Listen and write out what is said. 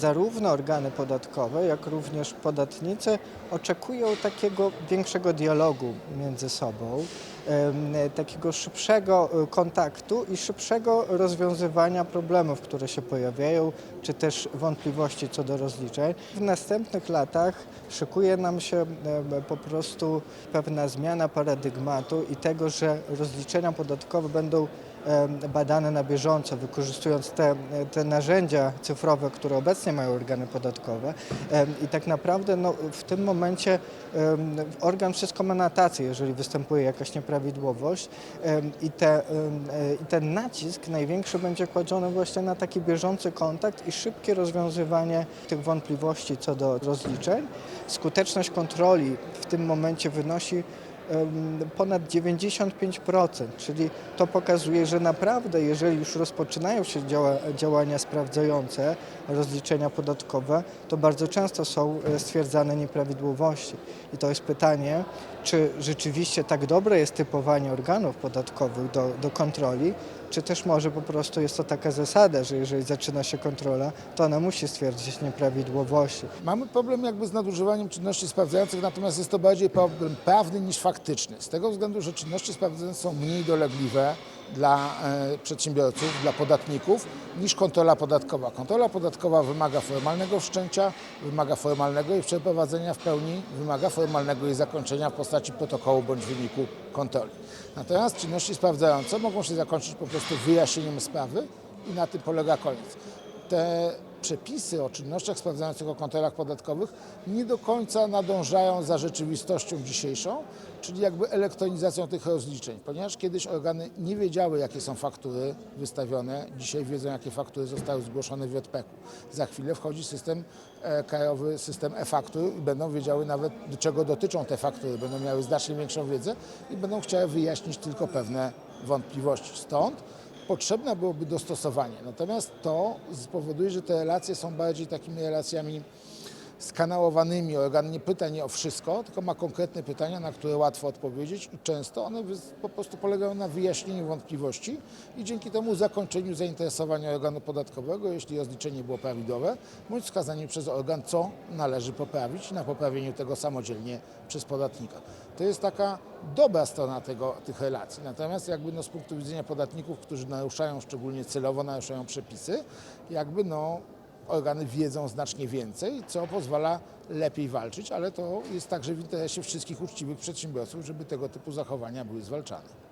Zarówno organy podatkowe, jak również podatnicy oczekują takiego większego dialogu między sobą, takiego szybszego e, kontaktu i szybszego rozwiązywania problemów, które się pojawiają, czy też wątpliwości co do rozliczeń. W następnych latach szykuje nam się po prostu pewna zmiana paradygmatu i tego, że rozliczenia podatkowe będą badane na bieżąco, wykorzystując te, te narzędzia cyfrowe, które obecnie mają organy podatkowe. I tak naprawdę no, w tym momencie organ wszystko ma na tacy, jeżeli występuje jakaś nieprawidłowość i, te, e, i ten nacisk największy będzie kładziony właśnie na taki bieżący kontakt i szybkie rozwiązywanie tych wątpliwości co do rozliczeń. Skuteczność kontroli w tym momencie wynosi ponad 95%, czyli to pokazuje, że naprawdę, jeżeli już rozpoczynają się działa, działania sprawdzające rozliczenia podatkowe, to bardzo często są e, stwierdzane nieprawidłowości. I to jest pytanie, czy rzeczywiście tak dobre jest typowanie organów podatkowych do, do kontroli, czy też może po prostu jest to taka zasada, że jeżeli zaczyna się kontrola, to ona musi stwierdzić nieprawidłowości. Mamy problem jakby z nadużywaniem czynności sprawdzających, natomiast jest to bardziej problem prawny niż faktyczny. Z tego względu, że czynności sprawdzające są mniej dolegliwe dla e, przedsiębiorców, dla podatników niż kontrola podatkowa. Kontrola podatkowa wymaga formalnego wszczęcia, wymaga formalnego jej przeprowadzenia w pełni, wymaga formalnego jej zakończenia w postaci protokołu bądź wyniku kontroli. Natomiast czynności sprawdzające mogą się zakończyć po prostu wyjaśnieniem sprawy i na tym polega koniec. Te przepisy o czynnościach sprawdzających o kontrolach podatkowych nie do końca nadążają za rzeczywistością dzisiejszą, czyli jakby elektronizacją tych rozliczeń, ponieważ kiedyś organy nie wiedziały, jakie są faktury wystawione, dzisiaj wiedzą, jakie faktury zostały zgłoszone w JPK-u. Za chwilę wchodzi system e, krajowy, system e-faktur i będą wiedziały nawet, do czego dotyczą te faktury, będą miały znacznie większą wiedzę i będą chciały wyjaśnić tylko pewne wątpliwości. Stąd potrzebne byłoby dostosowanie. Natomiast to spowoduje, że te relacje są bardziej takimi relacjami skanałowanymi. Organ nie pyta nie o wszystko, tylko ma konkretne pytania, na które łatwo odpowiedzieć i często one po prostu polegają na wyjaśnieniu wątpliwości i dzięki temu zakończeniu zainteresowania organu podatkowego, jeśli rozliczenie było prawidłowe, bądź wskazaniu przez organ, co należy poprawić na poprawieniu tego samodzielnie przez podatnika. To jest taka dobra strona tego, tych relacji. Natomiast jakby no, z punktu widzenia podatników, którzy naruszają, szczególnie celowo naruszają przepisy, jakby no, organy wiedzą znacznie więcej, co pozwala lepiej walczyć, ale to jest także w interesie wszystkich uczciwych przedsiębiorców, żeby tego typu zachowania były zwalczane.